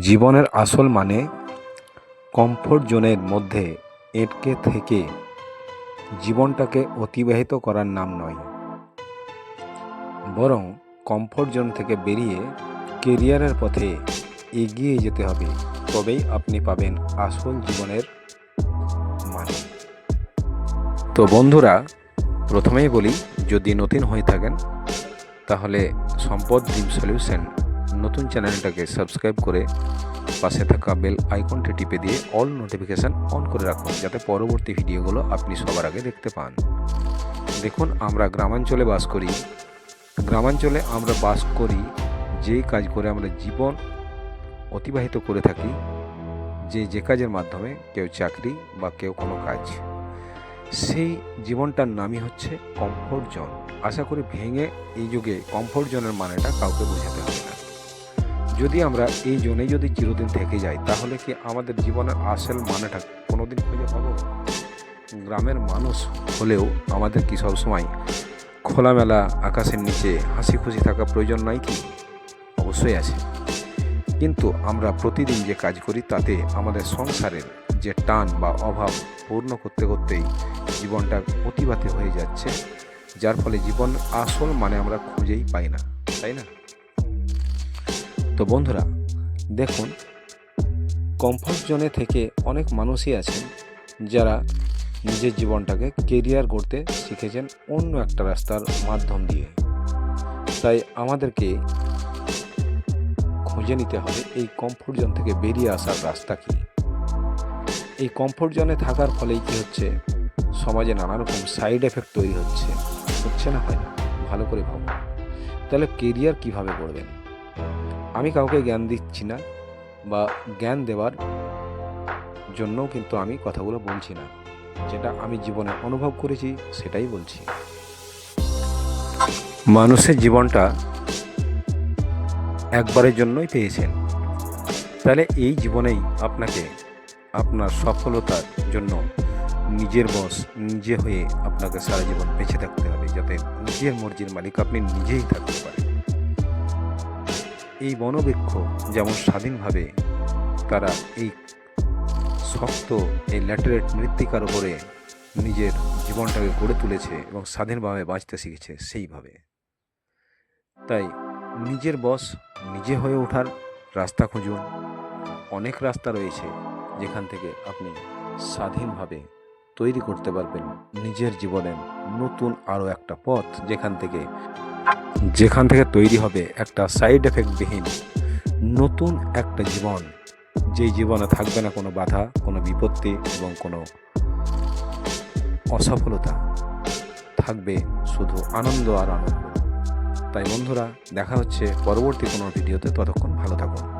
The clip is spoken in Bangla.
জীবনের আসল মানে কমফোর্ট জোনের মধ্যে এঁটকে থেকে জীবনটাকে অতিবাহিত করার নাম নয়। বরং কমফোর্ট জোন থেকে বেরিয়ে কেরিয়ারের পথে এগিয়ে যেতে হবে, তবেই আপনি পাবেন আসল জীবনের মানে। তো বন্ধুরা, প্রথমেই বলি, যদি নতুন হয়ে থাকেন, তাহলে সম্পদ ড্রিম সলিউশন নতুন চ্যানেলটাকে সাবস্ক্রাইব করে পাশে থাকা বেল আইকনটি টিপে দিয়ে অল নোটিফিকেশান অন করে রাখুন, যাতে পরবর্তী ভিডিওগুলো আপনি সবার আগে দেখতে পান। দেখুন, আমরা গ্রামাঞ্চলে বাস করি। গ্রামাঞ্চলে আমরা বাস করি, যেই কাজ করে আমরা জীবন অতিবাহিত করে থাকি, যে যে কাজের মাধ্যমে কেউ চাকরি বা কেউ কোনো কাজ। সেই জীবনটার নামই হচ্ছে কমফোর্ট জোন আশা করি ভেঙে এই যুগে কমফোর্ট জোনের মানেটা কাউকে বোঝাতে হবে না। যদি আমরা এই জোনে যদি চিরদিন থেকে যাই, তাহলে কি আমাদের জীবনের আসল মানেটা কোনোদিন খুঁজে পাবো? গ্রামের মানুষ হলেও আমাদের কি সবসময় খোলামেলা আকাশের নিচে হাসি খুশি থাকা প্রয়োজন নয় কি? অবশ্যই আছে। কিন্তু আমরা প্রতিদিন যে কাজ করি, তাতে আমাদের সংসারের যে টান বা অভাব পূর্ণ করতে করতেই জীবনটা অতিবাহিত হয়ে যাচ্ছে, যার ফলে জীবন আসল মানে আমরা খুঁজেই পাই না, তাই না? তো বন্ধুরা, দেখুন কমফর্ট জোনে থেকে অনেক মানুষই আছেন যারা নিজের জীবনটাকে কেরিয়ার গড়তে শিখেছেন অন্য একটা রাস্তার মাধ্যম দিয়ে। তাই আমাদেরকে খুঁজে নিতে হবে এই কমফোর্ট জোন থেকে বেরিয়ে আসার রাস্তা কী। এই কমফোর্ট জোনে থাকার ফলেই কী হচ্ছে, সমাজে নানা রকম সাইড এফেক্ট তৈরি হচ্ছে। হচ্ছে না হয় ভালো করে ভাবুন। তাহলে কেরিয়ার কীভাবে করবেন আমি কাউকে জ্ঞান দিচ্ছি না বা জ্ঞান দেওয়ার জন্যও কিন্তু আমি কথাগুলো বলছি না। যেটা আমি জীবনে অনুভব করেছি, সেটাই বলছি। মানুষের জীবনটা একবারের জন্যই পেয়েছেন। তাহলে এই জীবনেই আপনাকে আপনার সফলতার জন্য নিজের বস নিজে হয়ে আপনাকে সারা জীবন বেঁচে থাকতে হবে, যাতে নিজের মর্জির মালিক আপনি নিজেই থাকতে পারেন। এই বনবৃক্ষ যেমন স্বাধীনভাবে তারা এই শক্ত এই ল্যাটেরেট মৃত্তিকার উপরে নিজের জীবনটাকে গড়ে তুলেছে এবং স্বাধীনভাবে বাঁচতে শিখেছে সেইভাবে। তাই নিজের বস নিজে হয়ে ওঠার রাস্তা খুঁজুন। অনেক রাস্তা রয়েছে যেখান থেকে আপনি স্বাধীনভাবে তৈরি করতে পারবেন নিজের জীবনের নতুন আরও একটা পথ যেখান থেকে যেখান থেকে তৈরি হবে একটা সাইড এফেক্টবিহীন নতুন একটা জীবন। যেই জীবনে থাকবে না কোনো বাধা, কোনো বিপত্তি এবং কোনো অসফলতা, থাকবে শুধু আনন্দ আর আনন্দ। তাই বন্ধুরা, দেখা হচ্ছে পরবর্তী কোনো ভিডিওতে, ততক্ষণ ভালো থাকুন।